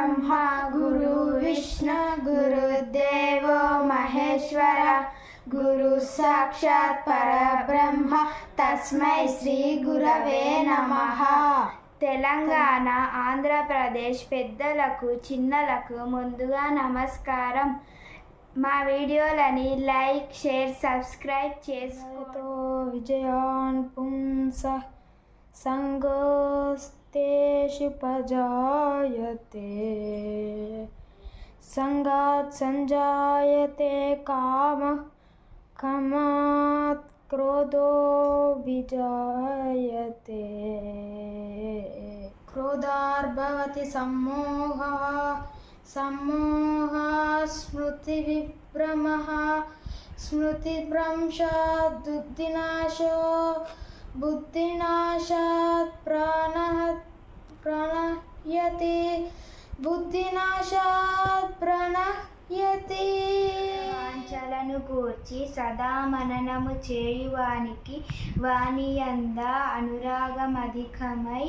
బ్రహ్మ గురు విష్ణు గురుదేవో మహేశ్వర గురు సాక్షాత్ పరబ్రహ్మ తస్మై శ్రీ గురవే నమః తెలంగాణ ఆంధ్రప్రదేశ్ పెద్దలకు చిన్నలకు ముందుగా నమస్కారం. మా వీడియోలని లైక్ షేర్ సబ్స్క్రైబ్ చేసుకో. విజయాన్ పుంస. सङ्गस्तेषु पजायते। सङ्गात् सञ्जायते कामः कमात् क्रोधो विजायते। क्रोधार्भवति सम्मोहः सम्मोहः स्मृतिविभ्रमः स्मृतिभ्रंशात् బుద్ధినాశాత్ ప్రాణః ప్రణయతి బుద్ధినాశాత్ ప్రణయతి వాంఛలను కూర్చి సదా మననము చేయువానికి వాని అంద అనురాగం అధికమై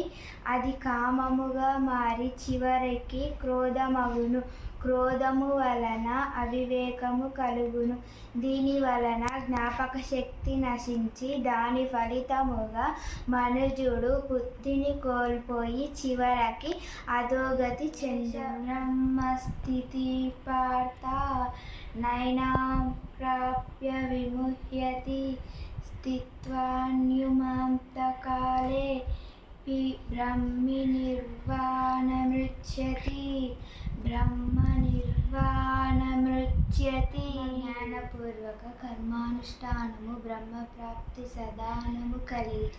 అది కామముగా మారి చివరికి క్రోధమగును. క్రోధము వలన అవివేకము కలుగును. దీని వలన జ్ఞాపక శక్తి నశించి దాని ఫలితముగా మనుజుడు బుద్ధిని కోల్పోయి చివరికి అధోగతి చెందస్థితి పార్థ నైనాం ప్రాప్య విముహ్యతి స్థిత్వాన్యుమాంతకాలే పి మృత్యతి బ్రహ్మ నిర్వాణమృచ్యతి జ్ఞానపూర్వక కర్మానుష్ఠానము బ్రహ్మ ప్రాప్తి సదానము కలిగి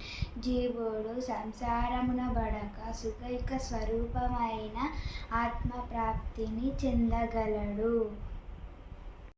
జీవుడు సంసారమున బడక సుఖైక స్వరూపమైన ఆత్మప్రాప్తిని చెందగలడు.